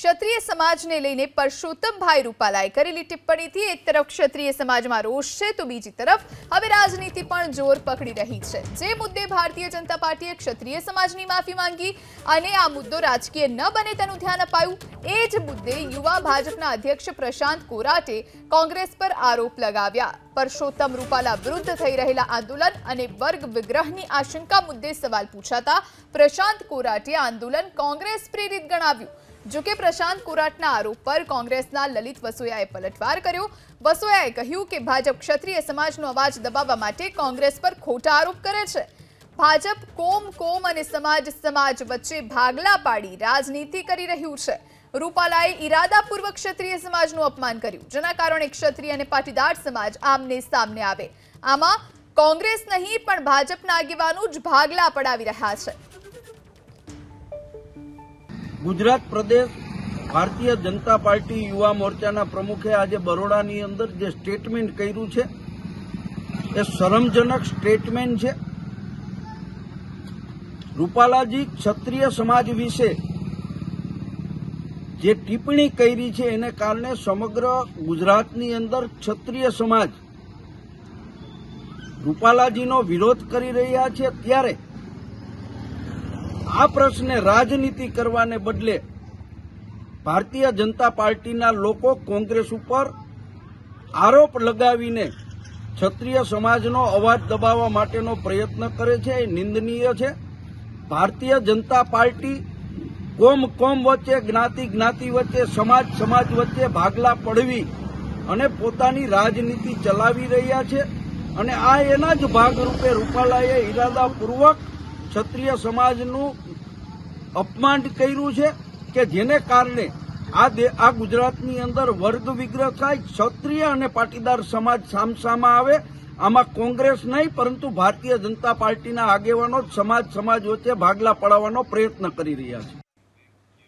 ક્ષત્રિય સમાજને લઈને પરસોત્તમભાઈ રૂપાલાએ કરેલી ટિપ્પણીથી એક તરફ ક્ષત્રિય સમાજમાં રોષ છે, તો બીજી તરફ હવે રાજનીતિ પણ જોર પકડી રહી છે. જે મુદ્દે ભારતીય જનતા પાર્ટીએ ક્ષત્રિય સમાજની માફી માંગી અને આ મુદ્દો રાજકીય ન બને તેનું ધ્યાન અપાયું, એ જ મુદ્દે યુવા ભાજપના અધ્યક્ષ પ્રશાંત કોરાટે કોંગ્રેસ પર આરોપ લગાવ્યા. પરસોત્તમ રૂપાલા વિરુદ્ધ થઈ રહેલા આંદોલન અને વર્ગ વિગ્રહની આશંકા મુદ્દે સવાલ પૂછાતા પ્રશાંત કોરાટે આંદોલન કોંગ્રેસ પ્રેરિત ગણાવ્યું. જોકે પ્રશાંત કોરાટના આરોપ પર કોંગ્રેસના લલિત વસોયાએ પલટવાર કર્યો. વસોયાએ કહ્યું કે ભાજપ ક્ષત્રિય સમાજનો અવાજ દબાવવા માટે કોંગ્રેસ પર ખોટા આરોપ કરે છે. ભાજપ કોમ કોમ અને સમાજ સમાજ વચ્ચે ભાગલા પાડી રાજનીતિ કરી રહ્યું છે. રૂપાલાએ ઈરાદાપૂર્વક ક્ષત્રિય સમાજનું અપમાન કર્યું, જેના કારણે ક્ષત્રિય અને પાટીદાર સમાજ આમને સામને આવે. આમાં કોંગ્રેસ નહીં, પણ ભાજપના આગેવાનો જ ભાગલા પડાવી રહ્યા છે. ગુજરાત પ્રદેશ ભારતીય જનતા પાર્ટી યુવા મોરચાના પ્રમુખે આજે બરોડાની અંદર જે સ્ટેટમેન્ટ કર્યું છે, એ શરમજનક સ્ટેટમેન્ટ છે. રૂપાલાજી ક્ષત્રિય સમાજ વિશે જે ટિપ્પણી કરી છે, એને કારણે સમગ્ર ગુજરાતની અંદર ક્ષત્રિય સમાજ રૂપાલાજીનો વિરોધ કરી રહ્યા છે. ત્યારે આ પ્રશ્ને રાજનીતિ કરવાને બદલે ભારતીય જનતા પાર્ટીના લોકો કોંગ્રેસ ઉપર આરોપ લગાવીને ક્ષત્રિય સમાજનો અવાજ દબાવવા માટેનો પ્રયત્ન કરે છે. એ નિંદનીય છે. ભારતીય જનતા પાર્ટી કોમ કોમ વચ્ચે, જ્ઞાતિ જ્ઞાતિ વચ્ચે, સમાજ સમાજ વચ્ચે ભાગલા પડવી અને પોતાની રાજનીતિ ચલાવી રહ્યા છે. અને આ એના જ ભાગરૂપે રૂપાલાએ ઈરાદાપૂર્વક ક્ષત્રિય સમાજનું અપમાન કર્યું છે કે જેને કારણે આ આ ગુજરાતની અંદર વર્ગ વિગ્રહ થાય, ક્ષત્રિય અને પાટીદાર સમાજ સામસામા આવે. આમાં કોંગ્રેસ નહીં, પરંતુ ભારતીય જનતા પાર્ટીના આગેવાનો સમાજ સમાજ વચ્ચે ભાગલા પડાવવાનો પ્રયત્ન કરી રહ્યા છે.